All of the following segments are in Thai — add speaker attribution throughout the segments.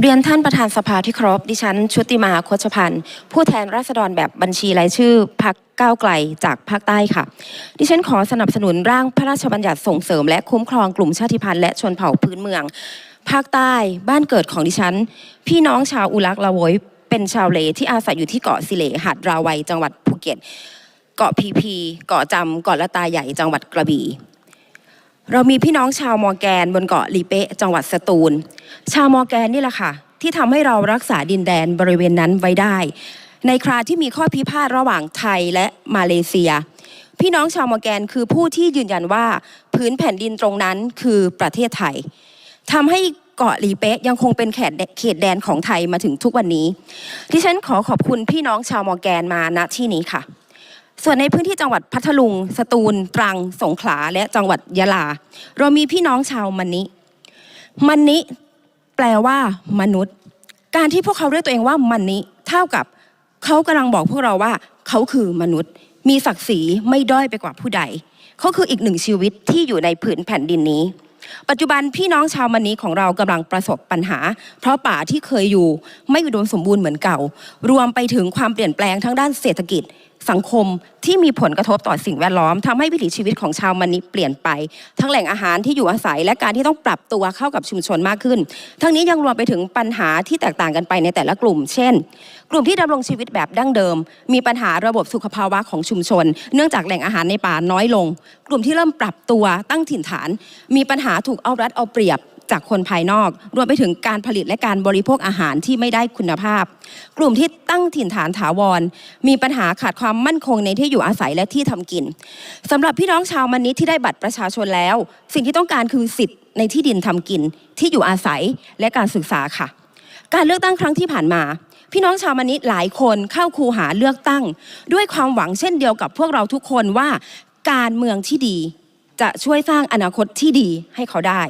Speaker 1: เรียนท่านประธานสภาที่ครพดิฉัน ชุติมาโคชพันธ์ ผู้แทนราษฎรแบบบัญชีรายชื่อพักก้าวไกลจากภาคใต้ค่ะ ดิฉันขอสนับสนุนร่างพระราชบัญญัติส่งเสริมและคุ้มครองกลุ่มชาติพันธุ์และชนเผ่าพื้นเมือง ภาคใต้บ้านเกิดของดิฉัน พี่น้องชาวอุลักละโวยเป็นชาวเลที่อาศัยอยู่ที่เกาะสิเลหาดราวัยจังหวัดภูเก็ต เกาะพีพี เกาะจำเกาะละตาใหญ่จังหวัดกระบี่ เรามีพี่น้องชาวมอร์แกนบนเกาะลีเปะจังหวัดสตูล ชาวมอร์แกนนี่แหละค่ะ ที่ทำให้เรารักษาดินแดนบริเวณนั้นไว้ได้ ในคราที่มีข้อพิพาทระหว่างไทยและมาเลเซีย พี่น้องชาวมอร์แกนคือผู้ที่ยืนยันว่าพื้นแผ่นดินตรงนั้นคือประเทศไทยทำให้เกาะลีเปะยังคงเป็นเขตเขตแดนของไทยมาถึงทุกวันนี้ ที่ฉันขอขอบคุณพี่น้องชาวมอร์แกนมาณที่นี้ค่ะ ส่วนในพื้นที่จังหวัดพัทลุง สตูล ตรัง สงขลา และจังหวัดยะลา เรามีพี่น้องชาวมันนิมันนิแปลว่ามนุษย์ การที่พวกเขาเรียกตัวเองว่ามันนิเท่ากับเขากำลังบอกพวกเราว่า เขาคือมนุษย์ มีศักดิ์ศรีไม่ด้อยไปกว่าผู้ใด เขาคืออีกหนึ่งชีวิตที่อยู่ในผืนแผ่นดินนี้ ปัจจุบันพี่น้องชาวมันนิของเรากำลังประสบปัญหา เพราะป่าที่เคยอยู่ไม่อุดมสมบูรณ์เหมือนเก่า รวมไปถึงความเปลี่ยนแปลงทั้งด้านเศรษฐกิจ สังคมที่มีผลกระทบต่อสิ่งแวดล้อมทำให้วิถีชีวิตของชาวมันนิเปลี่ยนไป ทั้งแหล่งอาหารที่อยู่อาศัยและการที่ต้องปรับตัวเข้ากับชุมชนมากขึ้น ทั้งนี้ยังรวมไปถึงปัญหาที่แตกต่างกันไปในแต่ละกลุ่ม เช่น กลุ่มที่ดำรงชีวิตแบบดั้งเดิม มีปัญหาระบบสุขภาวะของชุมชน เนื่องจากแหล่งอาหารในป่าน้อยลง กลุ่มที่เริ่มปรับตัวตั้งถิ่นฐาน มีปัญหาถูกเอารัดเอาเปรียบ จากคนภายนอก รวมไปถึงการผลิตและการบริโภคอาหารที่ไม่ได้คุณภาพ กลุ่มที่ตั้งถิ่นฐานถาวร มีปัญหาขาดความมั่นคงในที่อยู่อาศัยและที่ทำกินสำหรับพี่น้องชาวมันนิที่ได้บัตรประชาชนแล้ว สิ่งที่ต้องการคือสิทธิ์ในที่ดินทำกิน ที่อยู่อาศัยและการศึกษาค่ะ การเลือกตั้งครั้งที่ผ่านมาพี่น้องชาวมนิหลายคนเข้าคูหาเลือกตั้ง ด้วยความหวังเช่นเดียวกับพวกเราทุกคนว่า การเมืองที่ดีจะช่วยสร้างอนาคตที่ดีให้เขาได้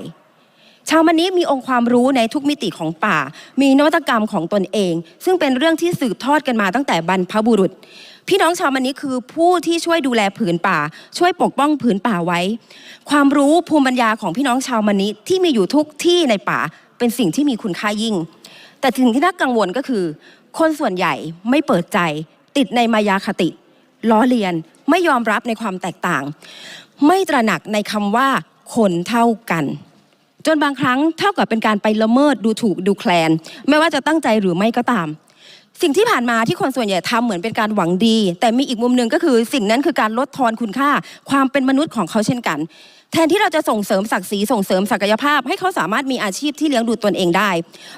Speaker 1: ชาวมนิมีองค์ความรู้ในทุกมิติของป่า มีนวัตกรรมของตนเอง ซึ่งเป็นเรื่องที่สืบทอดกันมาตั้งแต่บรรพบุรุษ พี่น้องชาวมนิคือผู้ที่ช่วยดูแลผืนป่า ช่วยปกป้องผืนป่าไว้ ความรู้ภูมิปัญญาของพี่น้องชาวมนิที่มีอยู่ทุกที่ในป่า เป็นสิ่งที่มีคุณค่ายิ่ง แต่สิ่งที่น่ากังวลก็คือ คนส่วนใหญ่ไม่เปิดใจ ติดในมายาคติล้อเลียนไม่ยอมรับในความแตกต่าง ไม่ตระหนักในคำว่าคนเท่ากัน จนบางครั้งเท่ากับเป็นการไปละเมิดดูถูกดูแคลน ไม่ว่าจะตั้งใจหรือไม่ก็ตาม สิ่งที่ผ่านมาที่คนส่วนใหญ่ทำเหมือนเป็นการหวังดี แต่มีอีกมุมหนึ่งก็คือสิ่งนั้นคือการลดทอนคุณค่า ความเป็นมนุษย์ของเขาเช่นกัน แทนที่เราจะส่งเสริมศักดิ์ศรีส่งเสริมศักยภาพ ให้เขาสามารถมีอาชีพที่เลี้ยงดูตนเองได้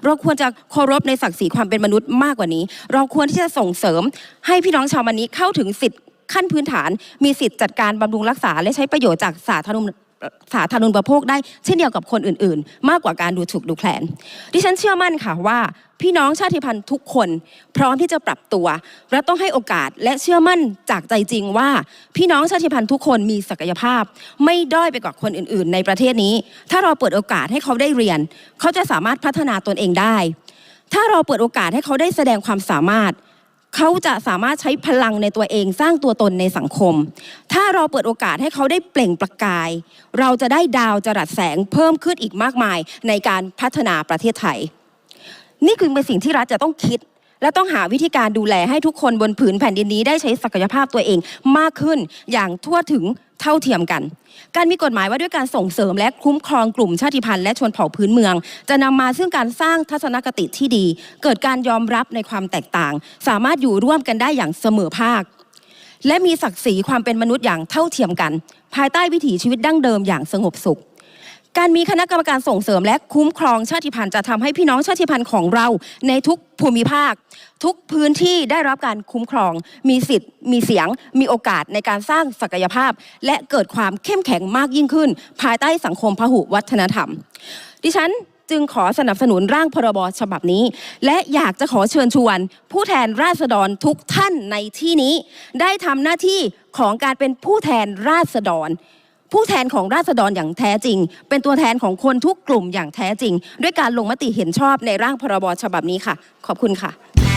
Speaker 1: เราควรจะเคารพในศักดิ์ศรีความเป็นมนุษย์มากกว่านี้ เราควรที่จะส่งเสริมให้พี่น้องชาวมันนี้เข้าถึงสิทธิ์ขั้นพื้นฐานมีสิทธิ์จัดการบำรุงรักษา และใช้ประโยชน์จากสาธารณู สาธารณูปโภคได้เช่นเดียวกับคนอื่นๆ มากกว่าการดูถูกดูแคลน ดิฉันเชื่อมั่นค่ะว่า พี่น้องชาติพันธุ์ทุกคนพร้อมที่จะปรับตัว และต้องให้โอกาสและเชื่อมั่นจากใจจริงว่า พี่น้องชาติพันธุ์ทุกคนมีศักยภาพ ไม่ด้อยไปกว่าคนอื่น ๆ ในประเทศนี้ ถ้าเราเปิดโอกาสให้เขาได้เรียน เขาจะสามารถพัฒนาตนเองได้ ถ้าเราเปิดโอกาสให้เขาได้แสดงความสามารถ เขาจะสามารถใช้พลังในตัวเองสร้างตัวตนในสังคม ถ้าเราเปิดโอกาสให้เขาได้เปล่งประกาย เราจะได้ดาวจรัสแสงเพิ่มขึ้นอีกมากมายในการพัฒนาประเทศไทย นี่คือเป็นสิ่งที่รัฐจะต้องคิด และต้องหาวิธีการดูแลให้ทุกคนบนผืนแผ่นดินนี้ได้ใช้ศักยภาพตัวเองมากขึ้นอย่างทั่วถึงเท่าเทียมกัน การมีกฎหมายว่าด้วยการส่งเสริมและคุ้มครองกลุ่มชาติพันธุ์และชนเผ่าพื้นเมือง จะนำมาซึ่งการสร้างทัศนคติที่ดี เกิดการยอมรับในความแตกต่าง สามารถอยู่ร่วมกันได้อย่างเสมอภาค และมีศักดิ์ศรีความเป็นมนุษย์อย่างเท่าเทียมกัน ภายใต้วิถีชีวิตดั้งเดิมอย่างสงบสุข การมีคณะกรรมการส่งเสริมและคุ้มครองชาติพันธุ์จะทำให้พี่น้องชาติพันธุ์ของเราในทุกภูมิภาค ทุกพื้นที่ได้รับการคุ้มครอง มีสิทธิ์ มีเสียง มีโอกาสในการสร้างศักยภาพ และเกิดความเข้มแข็งมากยิ่งขึ้น ภายใต้สังคมพหุวัฒนธรรม ดิฉันจึงขอสนับสนุนร่างพรบฉบับนี้ และอยากจะขอเชิญชวน ผู้แทนราษฎรทุกท่านในที่นี้ ได้ทำหน้าที่ของการเป็นผู้แทนราษฎร ผู้แทนของราษฎรอย่างแท้จริง เป็นตัวแทนของคนทุกกลุ่มอย่างแท้จริง ด้วยการลงมติเห็นชอบในร่างพรบฉบับนี้ค่ะ ขอบคุณค่ะ